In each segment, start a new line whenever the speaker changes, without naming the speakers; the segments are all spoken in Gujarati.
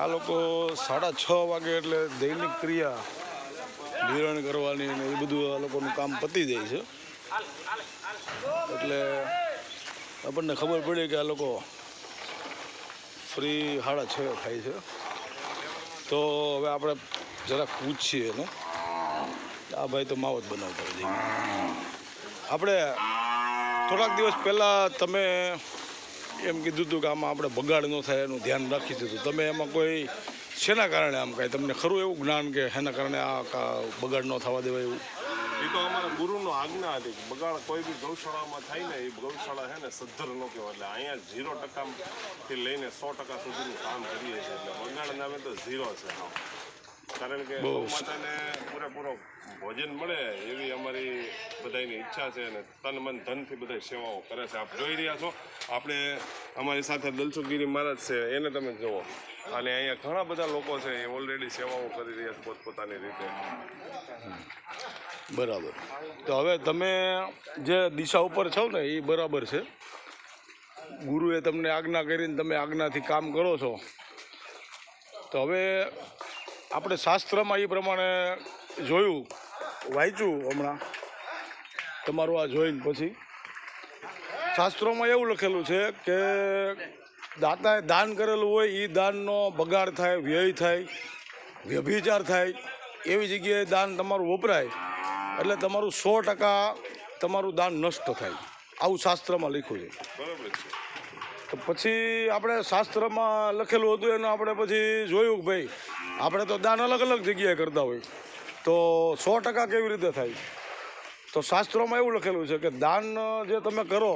આ લોકો સાડા છ વાગે એટલે દૈનિક ક્રિયા નિરણ કરવાની ને એ બધું આ લોકોનું કામ પતી જાય છે. એટલે આપણને ખબર પડી કે આ લોકો ફ્રી સાડા છ થાય છે. તો હવે આપણે જરાક પૂછીએ ને આ ભાઈ તો માવત બનાવતા આપણે થોડાક દિવસ પહેલાં તમે એમ કીધું હતું કે આમાં આપણે બગાડ ન થાય એનું ધ્યાન રાખી દીધું તમે એમાં કોઈ, શેના કારણે આમ કાંઈ? તમને ખરું એવું જ્ઞાન કે એના કારણે આ બગાડ ન થવા દેવાય એવું?
એ તો અમારા ગુરુનો આજ્ઞા હતી બગાડ કોઈ બી ગૌશાળામાં થાય ને, એ ગૌશાળા છે ને સદ્ધર ન કહેવાય. એટલે અહીંયા ઝીરો ટકાથી લઈને સો ટકા સુધીનું કામ કરીએ છીએ. એટલે બગાડ નામે તો ઝીરો છે. હાવ. કારણ કે માતાને પૂરેપૂરો ભોજન મળે એવી અમારી બધાની ઈચ્છા છે અને તન મન ધનથી બધા સેવાઓ કરે છે. આપ જોઈ રહ્યા છો આપણે અમારી સાથે દલસુખગીરી મહારાજ છે એને તમે જુઓ. અને અહીંયા ઘણા બધા લોકો છે એ ઓલરેડી સેવાઓ કરી રહ્યા છે પોતપોતાની રીતે.
બરાબર. તો હવે તમે જે દિશા ઉપર છો ને એ બરાબર છે. ગુરુએ તમને આજ્ઞા કરીને તમે આજ્ઞાથી કામ કરો છો. તો હવે આપણે શાસ્ત્રમાં એ પ્રમાણે જોયું વાંચ્યું હમણાં. તમારું આ જોઈને પછી. શાસ્ત્રોમાં એવું લખેલું છે કે દાતાએ દાન કરેલું હોય એ દાનનો બગાડ થાય વ્યય થાય વ્યભિચાર થાય એવી જગ્યાએ દાન તમારું વપરાય. એટલે તમારું સો ટકા તમારું દાન નષ્ટ થાય. આવું શાસ્ત્રમાં લખ્યું છે.
બરાબર છે.
તો પછી આપણે શાસ્ત્રમાં લખેલું હતું એનું આપણે પછી જોયું કે ભાઈ આપણે તો દાન અલગ અલગ જગ્યાએ કરતા હોય. તો સો ટકા કેવી રીતે થાય? તો શાસ્ત્રોમાં એવું લખેલું છે કે દાન જે તમે કરો,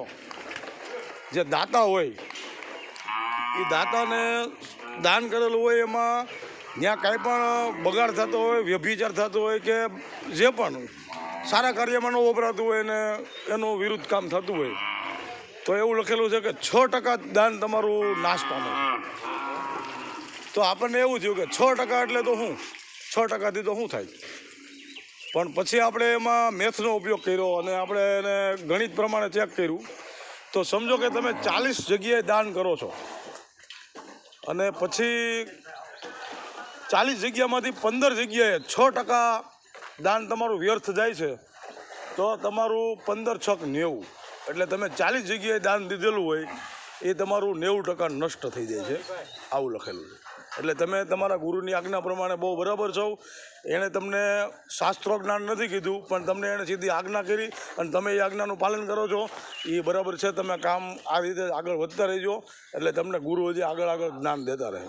જે દાતા હોય, એ દાતાને દાન કરેલું હોય એમાં જ્યાં કાંઈ પણ બગાડ થતો હોય, વ્યભિચાર થતો હોય કે જે પણ સારા કાર્યમાં ન વપરાતું હોય ને એનું વિરુદ્ધ કામ થતું હોય, તો એવું લખેલું છે કે છ ટકા દાન તમારું નાશ પામે. તો આપણને એવું થયું કે છ ટકા એટલે તો શું? છ ટકાથી તો શું થાય? પણ પછી આપણે એમાં મેથનો ઉપયોગ કર્યો અને આપણે એને ગણિત પ્રમાણે ચેક કર્યું. તો સમજો કે તમે ચાલીસ જગ્યાએ દાન કરો છો. અને પછી ચાલીસ જગ્યામાંથી પંદર જગ્યાએ છ ટકા દાન તમારું વ્યર્થ જાય છે, તો તમારું પંદર છક નેવું. એટલે તમે ચાલીસ જગ્યાએ દાન દીધેલું હોય, એ તમારું નેવું ટકા નષ્ટ થઈ જાય છે. આવું લખેલું છે. એટલે તમે તમારા ગુરુની આજ્ઞા પ્રમાણે બહુ બરાબર છો. એણે તમને શાસ્ત્રો જ્ઞાન નથી કીધું, પણ તમને એણે સીધી આજ્ઞા કરી અને તમે એ આજ્ઞાનું પાલન કરો છો. એ બરાબર છે, તમે કામ આ રીતે આગળ વધતા રહેજો. એટલે તમને ગુરુ હજી આગળ આગળ જ્ઞાન દેતા રહે.